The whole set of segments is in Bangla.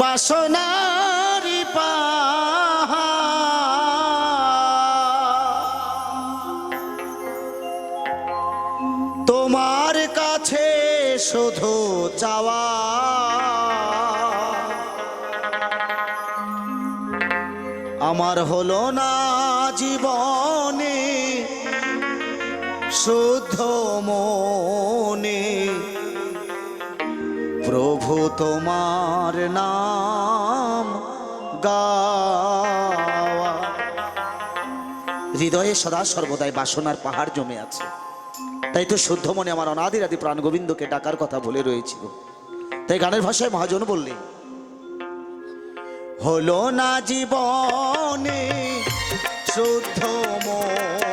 বাসনারি পাহাড়। তোমার কাছে শুধু চাওয়া আমার হলো না জীবনে শুদ্ধ মনে প্রভু তোমার নাম গাওয়া। হৃদয়ে সদা সর্বদাই বাসনার পাহাড় জমে আছে। তাই তো শুদ্ধ মনে আমার অনাদির আদি প্রাণ গোবিন্দকে ডাকার কথা বলে রয়েছিল। তাই গানের ভাষায় মহাজন বললেন, হলো না জীবনে শুদ্ধ মনে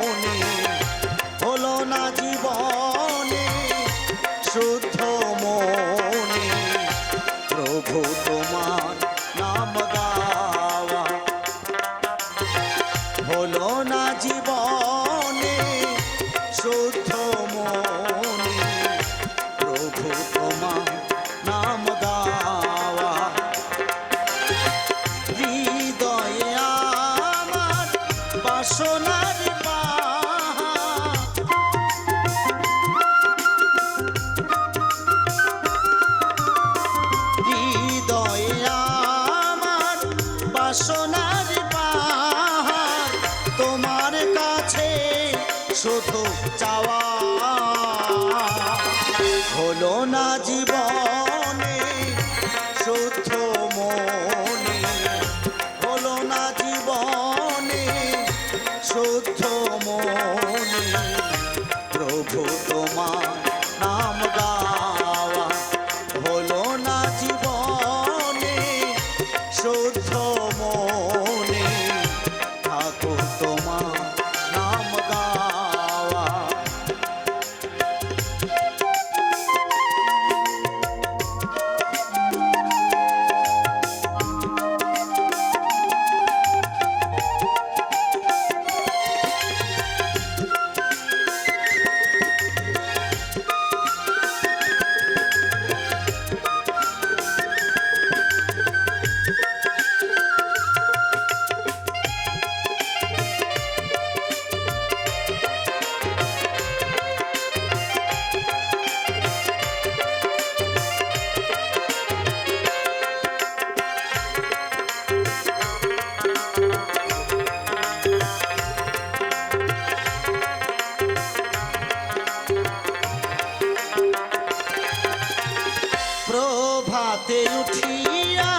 প্রভাতে উঠিয়া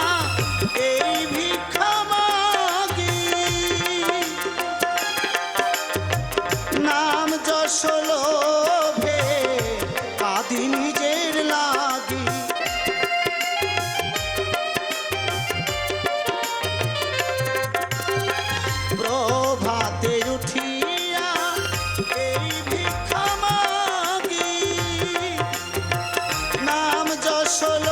এই ভিক্ষা মাগি। নাম যশ লোভে আদি নিজের লাগি। প্রভাতে উঠিয়া এই নাম যশ লোভে কাদি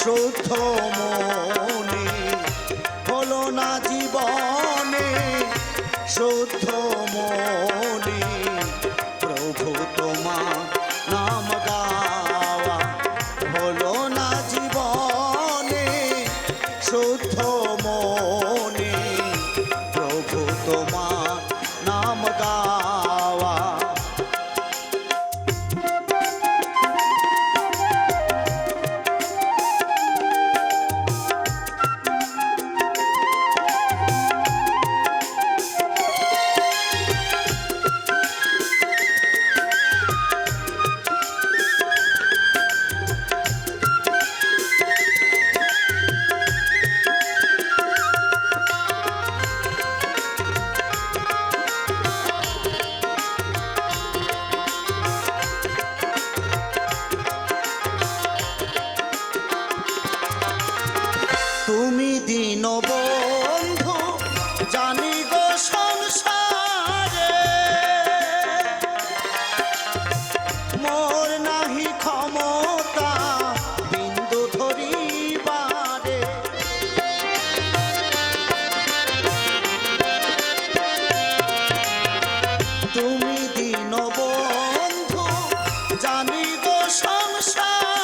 শুদ্ধ মনে সংসার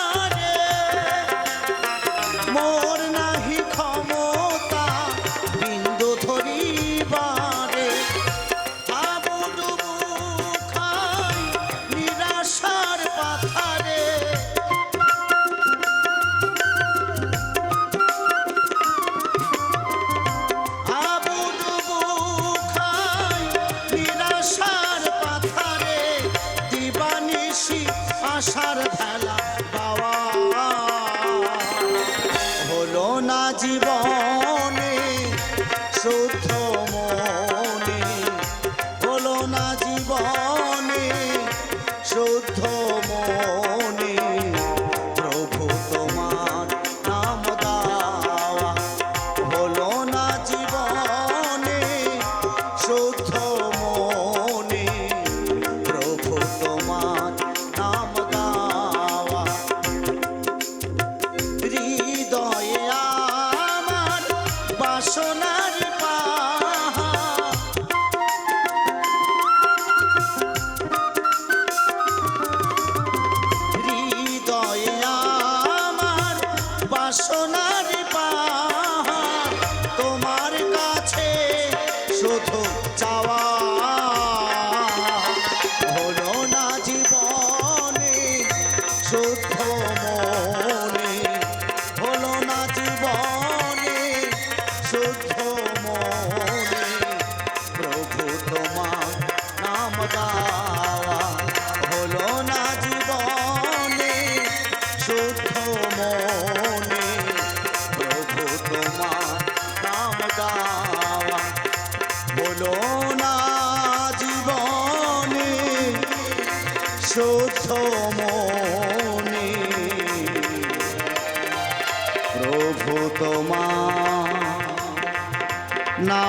আশার ভেলা বাবা শুদ্ধ মনে হলো না জীবনে নাম দাওয়া হলো না জীবনে শুদ্ধ মনে প্রভু নাম দাওয়া হলো না জীবনে শুদ্ধ তোমার না